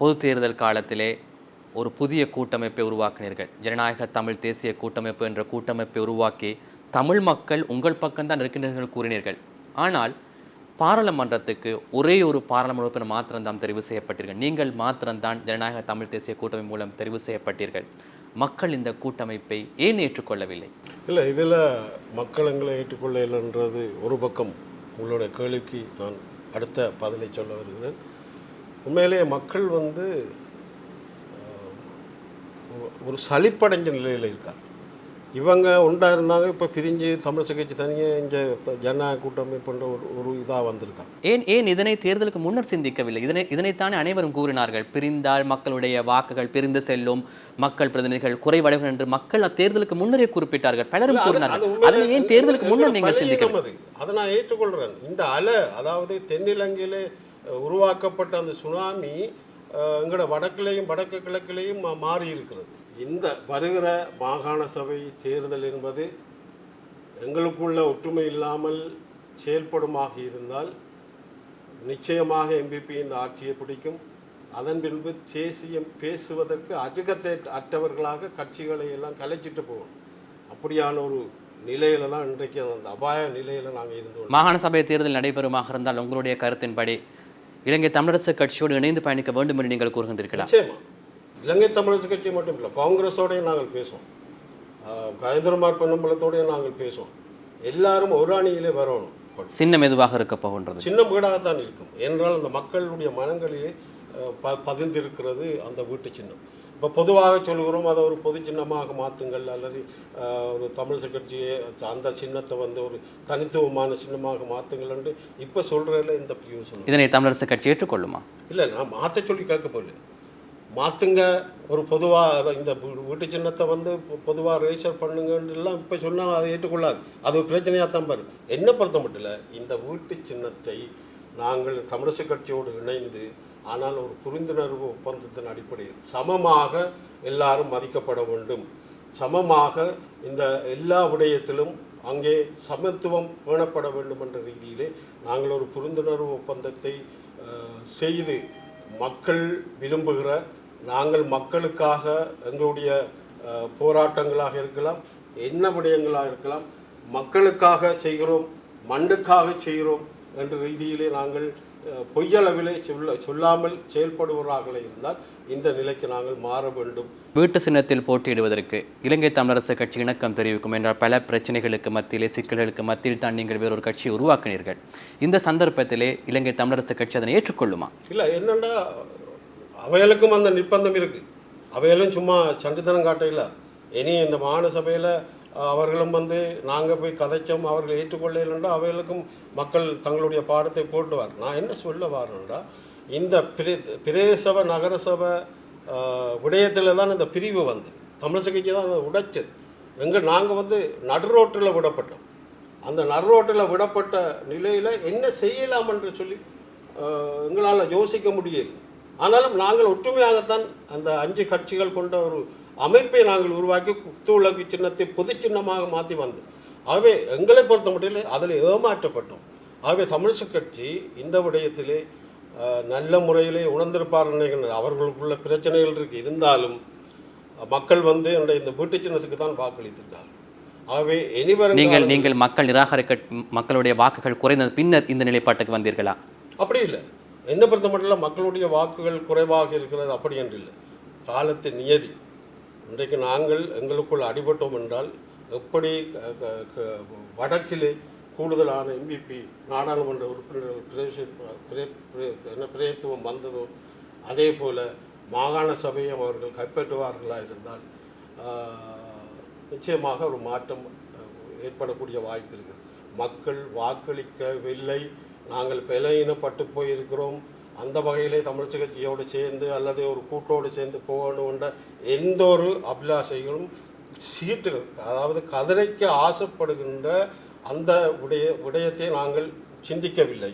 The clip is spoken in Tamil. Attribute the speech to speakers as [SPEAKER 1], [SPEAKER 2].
[SPEAKER 1] பொது தேர்தல் காலத்திலே ஒரு புதிய கூட்டமைப்பை உருவாக்கினீர்கள். ஜனநாயக தமிழ் தேசிய கூட்டமைப்பு என்ற கூட்டமைப்பை உருவாக்கி தமிழ் மக்கள் உங்கள் பக்கம்தான் இருக்கின்றீர்கள் கூறினீர்கள். ஆனால் பாராளுமன்றத்துக்கு ஒரே ஒரு பாராளுமன்ற உறுப்பினர் மாத்திரம்தான் தெரிவு செய்யப்பட்டீர்கள். நீங்கள் மாத்திரம்தான் ஜனநாயக தமிழ் தேசிய கூட்டமைப்பு மூலம் தெரிவு செய்யப்பட்டீர்கள். மக்கள் இந்த கூட்டமைப்பை ஏன் ஏற்றுக்கொள்ளவில்லை?
[SPEAKER 2] இல்லை இதில் மக்கள் எங்களை ஏற்றுக்கொள்ளலைன்றது ஒரு பக்கம். உங்களுடைய கேள்விக்கு நான் அடுத்த பதிலை சொல்ல வருகிறேன். உண்மையிலேயே மக்கள் வந்து ஒரு- சலிப்படைஞ்ச நிலையில் இருக்கார் இவங்க உண்டா இருந்தாங்க இப்போ பிரிஞ்சு தமிழ் கட்சி தனியாக இங்கே ஜனநாயக கூட்டமைப்புன்ற ஒரு ஒரு இதாக வந்திருக்காங்க.
[SPEAKER 1] ஏன் ஏன் இதனை தேர்தலுக்கு முன்னர் சிந்திக்கவில்லை? இதனை இதனைத்தானே அனைவரும் கூறினார்கள். பிரிந்தால் மக்களுடைய வாக்குகள் பிரிந்து செல்லும் மக்கள் பிரதிநிதிகள் குறைவடைகள் என்று மக்கள் தேர்தலுக்கு முன்னரே குறிப்பிட்டார்கள். பலரும் கூறினார்கள். அதனை ஏன் தேர்தலுக்கு முன்னர் நீங்கள் சிந்திக்கவில்லை?
[SPEAKER 2] அது நான் ஏற்றுக்கொள்கிறேன் இந்த அலை அதாவது தென்னிலங்கையிலே உருவாக்கப்பட்ட அந்த சுனாமி எங்களோட வடக்கிலையும் வடக்கு கிழக்கிலையும் மா- மாறி இருக்கிறது. இந்த வருகிற மாகாண சபை தேர்தல் என்பது எங்களுக்குள்ள ஒற்றுமை இல்லாமல் செயல்படுமாக இருந்தால் நிச்சயமாக எம்பிபி இந்த ஆட்சியை பிடிக்கும். அதன் பின்பு தேசியம் பேசுவதற்கு அருகத்தை அற்றவர்களாக கட்சிகளை எல்லாம் கலைச்சிட்டு போகும் அப்படியான ஒரு நிலையில தான் இன்றைக்கு அந்த அபாய நிலையில நாங்கள் இருந்து கொண்டிருக்கிறோம்.
[SPEAKER 1] மாகாண சபை தேர்தல் நடைபெறுமாக இருந்தால் உங்களுடைய கருத்தின்படி இலங்கை தமிழரசு கட்சியோடு இணைந்து பயணிக்க வேண்டும் என்று நீங்கள் கூறுகின்றீர்களா?
[SPEAKER 2] இலங்கை தமிழரசு கட்சி மட்டும் இல்லை காங்கிரஸோடையும் நாங்கள் பேசுவோம். ஆஹ் கஜேந்திரமார் பொன்னம்பலத்தோடையும் நாங்கள் பேசுவோம். எல்லாரும் ஒரு அணியிலே வரணும்.
[SPEAKER 1] சின்னம் எதுவாக இருக்க போகின்றது?
[SPEAKER 2] சின்னம் வீடாகத்தான் இருக்கும். ஏனென்றால் அந்த மக்களுடைய மனங்களிலே ப பதிந்திருக்கிறது அந்த வீட்டு சின்னம். இப்போ பொதுவாக சொல்கிறோம் அதை ஒரு பொது சின்னமாக மாற்றுங்கள் அல்லது ஒரு தமிழ் கட்சியை அந்த சின்னத்தை வந்து ஒரு தனித்துவமான சின்னமாக மாற்றுங்கள் என்று இப்போ சொல்கிறதில்ல இந்த பிரயோசனம்
[SPEAKER 1] இதனை தமிழரசு கட்சி ஏற்றுக்கொள்ளுமா?
[SPEAKER 2] இல்லை நான் மாற்ற சொல்லி கேட்க போகல மாற்றுங்க ஒரு பொதுவாக இந்த வீட்டு சின்னத்தை வந்து பொதுவாக ரெஜிஸ்டர் பண்ணுங்கன்னு எல்லாம் இப்போ சொன்னால் அதை ஏற்றுக்கொள்ளாது. அது ஒரு பிரச்சனையாக தான் பாரு. என்ன பொறுத்த மட்டும் இல்லை இந்த வீட்டு சின்னத்தை நாங்கள் தமிழரசு கட்சியோடு இணைந்து ஆனால் ஒரு புரிந்துணர்வு ஒப்பந்தத்தின் அடிப்படையில் சமமாக எல்லாரும் மதிக்கப்பட வேண்டும். சமமாக இந்த எல்லா விடயத்திலும் அங்கே சமத்துவம் பேணப்பட வேண்டும் என்ற ரீதியிலே நாங்கள் ஒரு புரிந்துணர்வு ஒப்பந்தத்தை செய்து மக்கள் விரும்புகிற நாங்கள் மக்களுக்காக எங்களுடைய போராட்டங்களாக இருக்கலாம் என்ன விடயங்களாக இருக்கலாம் மக்களுக்காக செய்கிறோம் மண்ணுக்காக செய்கிறோம் என்ற ரீதியிலே நாங்கள் பொய்யளவிலே சொல்ல சொல்லாமல் செயல்படுவர்களாக இருந்தால் இந்த நிலைக்கு நாங்கள் மாற வேண்டும்.
[SPEAKER 1] வீட்டு சின்னத்தில் போட்டியிடுவதற்கு இலங்கை தமிழரசு கட்சி இணக்கம் தெரிவிக்கும் என்றால் பல பிரச்சனைகளுக்கு மத்தியிலே சிக்கல்களுக்கு மத்தியில் தான் நீங்கள் வேறொரு கட்சியை உருவாக்கினீர்கள். இந்த சந்தர்ப்பத்திலே இலங்கை தமிழரசு கட்சி அதனை ஏற்றுக்கொள்ளுமா?
[SPEAKER 2] இல்லை என்னன்னா அவைகளுக்கும் அந்த நிர்பந்தம் இருக்கு. அவைகளும் சும்மா சண்டித்தனம் காட்டையில இனி இந்த மாகாண சபையில் அவர்களும் வந்து நாங்கள் போய் கதைச்சோம் அவர்கள் ஏற்றுக்கொள்ளலைன்றா அவர்களுக்கும் மக்கள் தங்களுடைய பாடத்தை போட்டுவார். நான் என்ன சொல்ல வரேன்டா இந்த பிரே பிரதேசபை நகரசபை விடயத்தில் தான் இந்த பிரிவு வந்து. தமிழ் கட்சி தான் அதை உடைச்சது. எங்கள் நாங்கள் வந்து நடுரோட்டில் விடப்பட்டோம். அந்த நடுரோட்டில் விடப்பட்ட நிலையில் என்ன செய்யலாம் என்று சொல்லி எங்களால் யோசிக்க முடியல. ஆனாலும் நாங்கள் ஒற்றுமையாகத்தான் அந்த அஞ்சு கட்சிகள் கொண்ட ஒரு அமைப்பை நாங்கள் உருவாக்கி குத்துவிளக்கு சின்னத்தை பொது சின்னமாக மாற்றி வந்தோம் ஆகவே எங்களை பொறுத்த மட்டும் அதில் ஏமாற்றப்பட்டோம். ஆகவே தமிழிசை கட்சி இந்த விடயத்திலே நல்ல முறையிலே உணர்ந்திருப்பார் நினைக்கிறேன் அவர்களுக்குள்ள பிரச்சனைகள் இருக்கு. இருந்தாலும் மக்கள் வந்து என்னுடைய இந்த வீட்டு சின்னத்துக்கு தான் வாக்களித்திருக்கார் ஆகவே இனிவரும்
[SPEAKER 1] நீங்கள் நீங்கள் மக்கள் நிராகரிக்க மக்களுடைய வாக்குகள் குறைந்த பின்னர் இந்த நிலைப்பாட்டுக்கு வந்தீர்களா?
[SPEAKER 2] அப்படி இல்லை. என்ன பொறுத்த மட்டும் இல்லை மக்களுடைய வாக்குகள் குறைவாக இருக்கிறது அப்படி என்று இல்லை. காலத்தின் நியதி. இன்றைக்கு நாங்கள் எங்களுக்குள் அடிபட்டோம் என்றால் எப்படி க- க- வடக்கிலே கூடுதலான எம்பிபி நாடாளுமன்ற உறுப்பினர்கள் பிரதேச பிரே- என்ன பிரயத்துவம் வந்ததோ அதே போல் மாகாண சபையும் அவர்கள் கைப்பற்றுவார்களாக இருந்தால் நிச்சயமாக ஒரு மாற்றம் ஏற்படக்கூடிய வாய்ப்பு இருக்குது மக்கள் வாக்களிக்கவில்லை. நாங்கள் பலகீனப்பட்டு போயிருக்கிறோம். அந்த வகையிலே தமிழக கட்சியோடு சேர்ந்து அல்லது ஒரு கூட்டோடு சேர்ந்து போகணும் என்ற எந்த ஒரு அபிலாஷைகளும் சீட்டுகள் அதாவது கதிரைக்கு ஆசைப்படுகின்ற அந்த உடைய விடயத்தை நாங்கள் சிந்திக்கவில்லை.